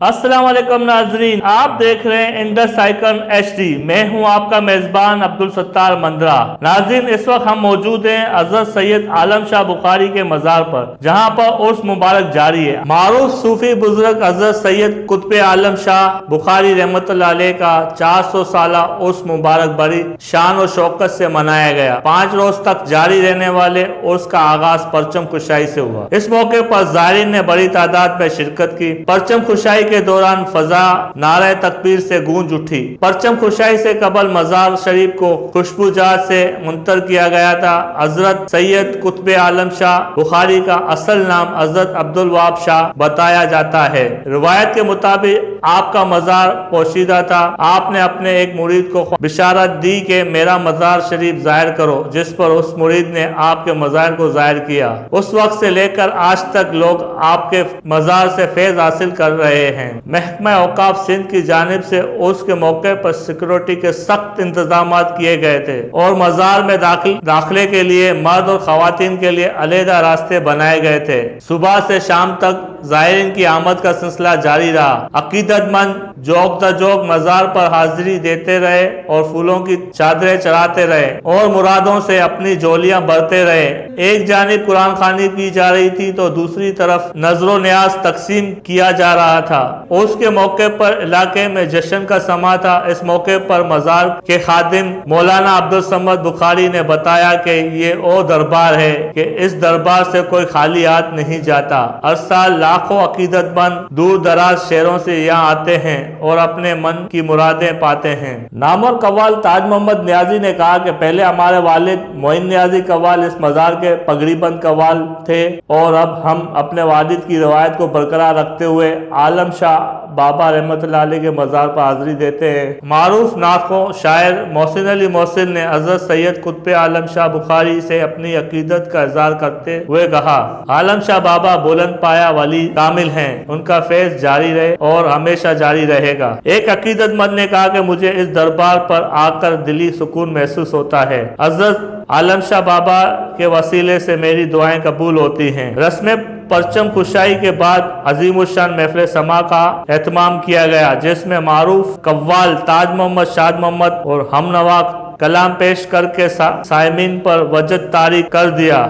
السلام علیکم ناظرین، آپ دیکھ رہے ہیں انڈس آئیکن ایچ ڈی۔ میں ہوں آپ کا میزبان عبد الستار مندرا۔ ناظرین، اس وقت ہم موجود ہیں حضرت سید عالم شاہ بخاری کے مزار پر، جہاں پر عرس مبارک جاری ہے۔ معروف صوفی بزرگ حضرت سید قطب عالم شاہ بخاری رحمت اللہ علیہ کا چار سو سالہ عرس مبارک بڑی شان و شوکت سے منایا گیا۔ پانچ روز تک جاری رہنے والے عرس کا آغاز پرچم کشائی سے ہوا۔ اس موقع پر زائرین نے بڑی تعداد میں شرکت کی۔ پرچم کشائی کے دوران فضا، نعرہ تکبیر سے گونج اٹھی۔ پرچم خوشائی سے قبل مزار شریف کو خوشبو جات سے منتر کیا گیا تھا۔ حضرت سید قطب عالم شاہ بخاری کا اصل نام حضرت عبد الواب شاہ بتایا جاتا ہے۔ روایت کے مطابق آپ کا مزار پوشیدہ تھا۔ آپ نے اپنے ایک مرید کو بشارت دی کہ میرا مزار شریف ظاہر کرو، جس پر اس مرید نے آپ کے مزار کو ظاہر کیا۔ اس وقت سے لے کر آج تک لوگ آپ کے مزار سے فیض حاصل کر رہے ہیں۔ محکمہ اوقاف سندھ کی جانب سے اس کے موقع پر سیکورٹی کے سخت انتظامات کیے گئے تھے اور مزار میں داخل داخلے کے لیے مرد اور خواتین کے لیے علیحدہ راستے بنائے گئے تھے۔ صبح سے شام تک زائرین کی آمد کا سلسلہ جاری رہا۔ عقیدت مند جوک دا جوک مزار پر حاضری دیتے رہے اور پھولوں کی چادریں چڑھاتے رہے اور مرادوں سے اپنی جولیاں بھرتے رہے۔ ایک جانب قرآن خانی کی جا رہی تھی تو دوسری طرف نظر و نیاز تقسیم کیا جا رہا تھا۔ اس کے موقع پر علاقے میں جشن کا سما تھا۔ اس موقع پر مزار کے خادم مولانا عبد السمد بخاری نے بتایا کہ یہ او دربار ہے کہ اس دربار سے کوئی خالی ہاتھ نہیں جاتا۔ ہر سال لاکھوں عقیدت مند، دور دراز شہروں سے یہاں آتے ہیں اور اپنے من کی مرادیں پاتے ہیں۔ نامور قوال تاج محمد نیازی نے کہا کہ پہلے ہمارے والد معین نیازی قوال اس مزار کے پگڑی بند قوال تھے اور اب ہم اپنے والد کی روایت کو برقرار رکھتے ہوئے عالم شاہ بابا رحمت اللہ علیہ کے مزار پر حاضری دیتے ہیں۔ معروف ناخوں شاعر محسن علی محسن نے حضرت سید قطب عالم شاہ بخاری سے اپنی عقیدت کا اظہار کرتے ہوئے کہا، عالم شاہ بابا بلند پایا ولی کامل ہیں، ان کا فیض جاری رہے اور ہمیشہ جاری رہے گا۔ ایک عقیدت مند نے کہا کہ مجھے اس دربار پر آ کر دلی سکون محسوس ہوتا ہے۔ حضرت عالم شاہ بابا کے وسیلے سے میری دعائیں قبول ہوتی ہیں۔ رسم پرچم کشائی کے بعد عظیم الشان محفل سما کا اہتمام کیا گیا، جس میں معروف قوال تاج محمد، شاد محمد اور ہم نواق کلام پیش کر کے سائمین پر وجد تاریخ کر دیا۔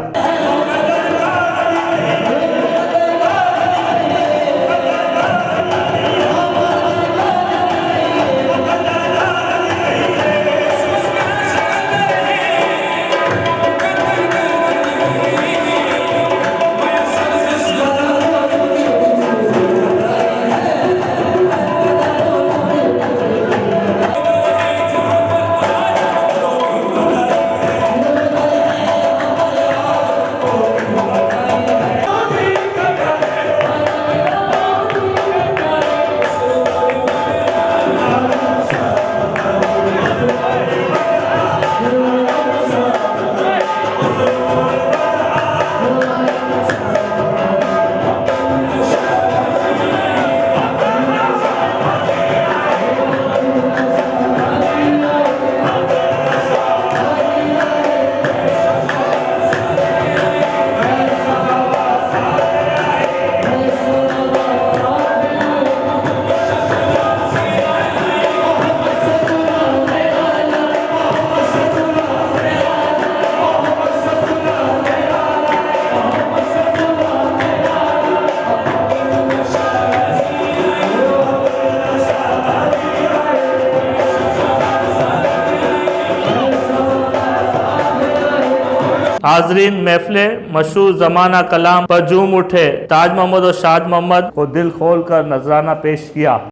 حاضرین محفل مشہور زمانہ کلام پر جوم اٹھے، تاج محمد اور شاد محمد کو دل کھول کر نذرانہ پیش کیا۔